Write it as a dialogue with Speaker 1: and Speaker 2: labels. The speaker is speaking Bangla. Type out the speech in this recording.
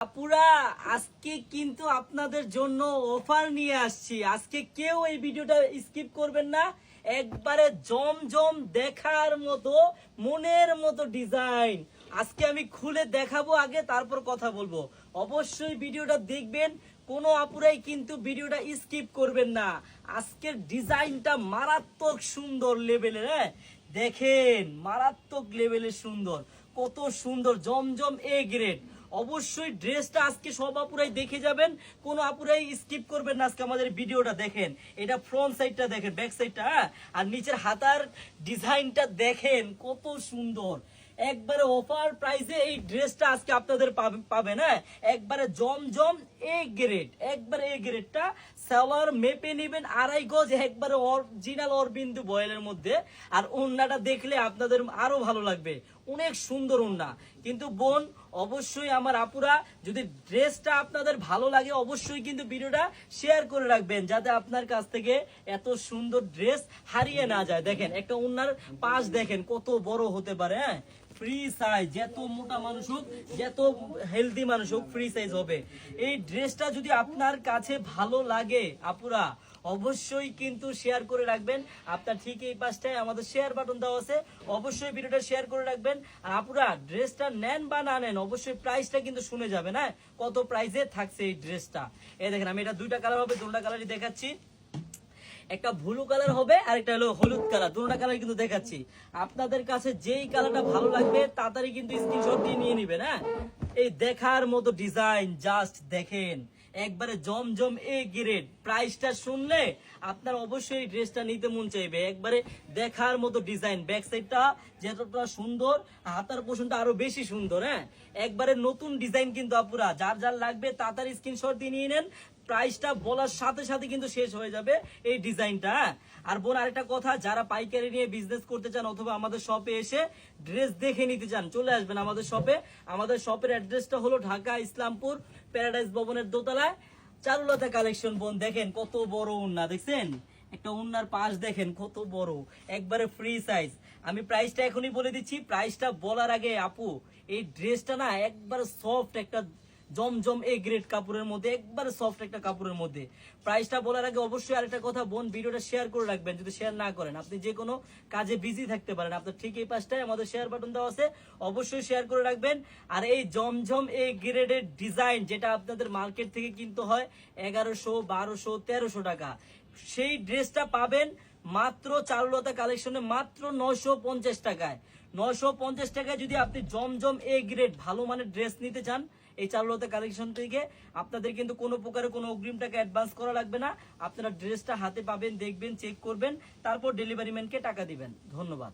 Speaker 1: আপুরা, আজকে কিন্তু আপনাদের জন্য অফার নিয়ে আসছি। আজকে কেউ এই ভিডিওটা স্কিপ করবেন না। একবারে জমজম দেখার মতো, মনের মতো ডিজাইন। আজকে আমি খুলে দেখাবো আগে, তারপর কথা বলব। অবশ্যই ভিডিওটা দেখবেন, কোনো আপুরাই কিন্তু ভিডিওটা স্কিপ করবেন না। আজকের ডিজাইনটা মারাত্মক সুন্দর লেভেলের হ্যাঁ? দেখেন, মারাত্মক লেভেলের সুন্দর। কত সুন্দর, জমজম এ গ্রেড অবশ্যই ড্রেসটা আজকে সব আপুরাই দেখে যাবেন। কোনো আপুরাই স্কিপ করবেন না আজকে আমাদের ভিডিওটা দেখেন। এটা ফ্রন্ট সাইডটা দেখেন ব্যাক সাইডটা? আর নিচের হাতার ডিজাইনটা দেখেন, কত সুন্দর। একবারে অফার প্রাইসে এই ড্রেসটা আজকে আপনাদের পাবে- পাবেন হ্যাঁ? একবারে জমজম এ গ্রেড একবারে এ গ্রেডটা সালোয়ার মেপে নেবেন আড়াই গজ, একবারে অরিজিনাল অরবিন্দু বয়েলের মধ্যে। আর ওন্নাটা দেখলে আপনাদের আরও ভালো লাগবে। অনেক সুন্দর ওন্না কিন্তু বোন অবশ্যই আমার আপুরা, যদি ড্রেসটা আপনাদের ভালো লাগে, অবশ্যই কিন্তু ভিডিওটা শেয়ার করে রাখবেন, যাতে আপনার কাছ থেকে এত সুন্দর ড্রেস হারিয়ে না যায়। দেখেন, একটা ওন্নার পাশ দেখেন, কত বড় হতে পারে হ্যাঁ? ফ্রি সাইজ যত মোটা মানুষ হোক, যত হেলদি মানুষ হোক ফ্রি সাইজ হবে। এই ড্রেসটা যদি আপনার কাছে ভালো লাগে, আপুরা অবশ্যই কিন্তু শেয়ার করে রাখবেন। আপনার ঠিক এই পাশটায় আমাদের শেয়ার বাটন দেওয়া আছে। অবশ্যই ভিডিওটা শেয়ার করে রাখবেন। আর আপুরা ড্রেসটা নেন বা না নেন, অবশ্যই প্রাইসটা কিন্তু শুনে যাবেন হ্যাঁ? কত প্রাইসে থাকছে এই ড্রেসটা এই দেখেন, আমি এটা দুইটা কালার হবে, দুটা কালারই দেখাচ্ছি। একটা ব্লু কালার হবে আর একটা হলো হলুদ কালার দুটোটা কালার কিন্তু দেখাচ্ছি। আপনাদের কাছে যেই কালারটা ভালো লাগবে, তাড়াতাড়ি কিন্তু স্ক্রিনশট দিয়ে নিয়ে নেবেন হ্যাঁ? এই দেখার মতো ডিজাইন জাস্ট দেখেন। একবারে জমজম এ গ্রেড প্রাইসটা শুনলে আপনার অবশ্যই ড্রেসটা নিতে মন চাইবে। একবারে দেখার মতো ডিজাইন ব্যাক সাইডটা যেটা সুন্দর, হাতার পোষণটা আরও বেশি সুন্দর হ্যাঁ? একবারে নতুন ডিজাইন কিন্তু আপুরা। যার যার লাগবে তাড়াতাড়ি স্ক্রিনশট দিয়ে নিয়ে নেন। প্রাইসটা বলার সাথে সাথে কিন্তু শেষ হয়ে যাবে এই ডিজাইনটা হ্যাঁ? আর বোন, আরেকটা কথা, যারা পাইকারি নিয়ে বিজনেস করতে চান অথবা আমাদের শপে এসে ড্রেস দেখে নিতে চান, চলে আসবেন আমাদের শপে আমাদের শপের অ্যাড্রেসটা হলো ঢাকা ইসলামপুর প্যারাডাইস ভবনের দোতলায় চারুলতা কালেকশন বোন, দেখেন কত বড় উন্না, দেখছেন? একটা উন্নার পাশ দেখেন কত বড়, একবারে ফ্রি সাইজ আমি প্রাইসটা এখনই বলে দিচ্ছি প্রাইসটা বলার আগে আপু, এই ড্রেসটা না একবার সফট একটা জমজম এ গ্রেড কাপড়ের মধ্যে, একবারে সফট একটা কাপড়ের মধ্যে। প্রাইসটা বলার আগে অবশ্যই আরেকটা কথা, বোন, ভিডিওটা শেয়ার করে রাখবেন, যদি শেয়ার না করেন। আপনি যে কোনো কাজে বিজি থাকতে পারেন, আপনার ঠিক এই পাশটায় আমাদের শেয়ার বাটন দেওয়া আছে, অবশ্যই শেয়ার করে রাখবেন। আর এই জমজম এ গ্রেডের ডিজাইন যেটা আপনাদের মার্কেট থেকে কিনতে হয়, এগারোশো, বারোশো, তেরোশো টাকা। সেই ড্রেসটা পাবেন মাত্র চারুলতা কালেকশনে মাত্র নশো পঞ্চাশ টাকায়। নশো পঞ্চাশ টাকায় যদি আপনি জমজম এ গ্রেড ভালো মানের ড্রেস নিতে চান, এই চারুলতা কালেকশন থেকে আপনাদের কিন্তু কোনো প্রকারে কোনো অগ্রিম টাকা অ্যাডভান্স করা লাগবে না। আপনারা ড্রেসটা হাতে পাবেন, দেখবেন চেক করবেন, তারপর ডেলিভারি ম্যানকে টাকা দিবেন। ধন্যবাদ।